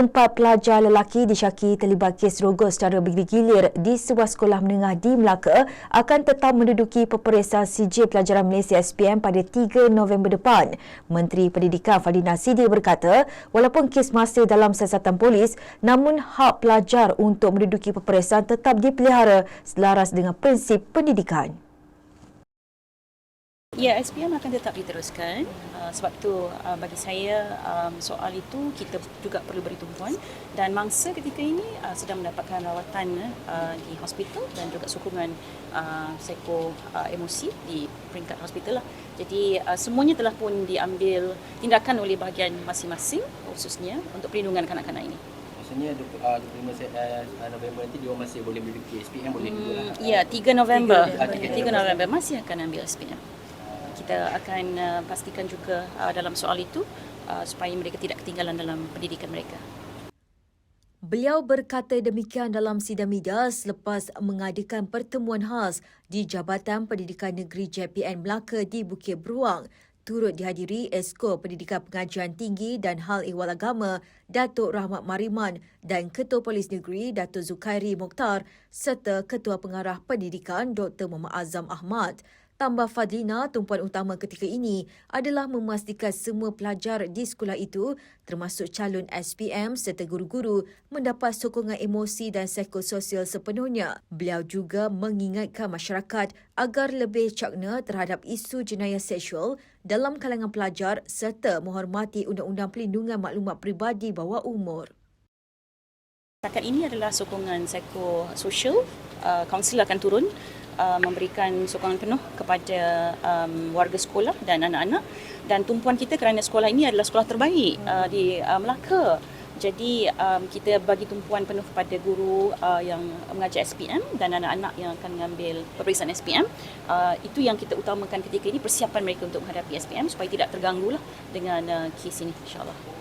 Empat pelajar lelaki disyaki terlibat kes rogol secara bergilir di sebuah sekolah menengah di Melaka akan tetap menduduki peperiksaan CJ Pelajaran Malaysia SPM pada 3 November depan. Menteri Pendidikan Fadina Sidi berkata, walaupun kes masih dalam siasatan polis, namun hak pelajar untuk menduduki peperiksaan tetap dipelihara selaras dengan prinsip pendidikan. Ya, SPM akan tetap diteruskan. Uh, sebab tu uh, bagi saya um, soal itu kita juga perlu beri tumpuan dan mangsa ketika ini uh, sedang mendapatkan rawatan uh, di hospital dan juga sokongan uh, psiko uh, emosi di peringkat hospital lah. Jadi uh, semuanya telah pun diambil tindakan oleh bahagian masing-masing khususnya untuk perlindungan kanak-kanak ini. Maksudnya uh, 25 se- uh, November nanti dia masih boleh menduduki SPM boleh juga lah. Hmm, ya, 3 November. 3 3 November masih akan ambil SPM. Kita akan uh, pastikan juga uh, dalam soal itu uh, supaya mereka tidak ketinggalan dalam pendidikan mereka. Beliau berkata demikian dalam sidang media selepas mengadakan pertemuan khas di Jabatan Pendidikan Negeri JPN Melaka di Bukit Beruang. Turut dihadiri Esko Pendidikan Pengajian Tinggi dan Hal Ehwal Agama Datuk Rahmat Mariman dan Ketua Polis Negeri Datuk Zukairi Mokhtar serta Ketua Pengarah Pendidikan Dr. Muhammad Azam Ahmad. Tambah Fadlina, tumpuan utama ketika ini adalah memastikan semua pelajar di sekolah itu termasuk calon SPM serta guru-guru mendapat sokongan emosi dan psikososial sepenuhnya. Beliau juga mengingatkan masyarakat agar lebih cakna terhadap isu jenayah seksual dalam kalangan pelajar serta menghormati Undang-Undang Pelindungan Maklumat Peribadi bawah umur. Setakat ini adalah sokongan psikososial. Uh, kaunselor akan turun uh, memberikan sokongan penuh kepada um, warga sekolah dan anak-anak dan tumpuan kita kerana sekolah ini adalah sekolah terbaik uh, di uh, Melaka. Jadi um, kita bagi tumpuan penuh kepada guru uh, yang mengajar SPM dan anak-anak yang akan mengambil peperiksaan SPM. Uh, itu yang kita utamakan ketika ini persiapan mereka untuk menghadapi SPM supaya tidak terganggu lah dengan uh, kes ini insyaAllah.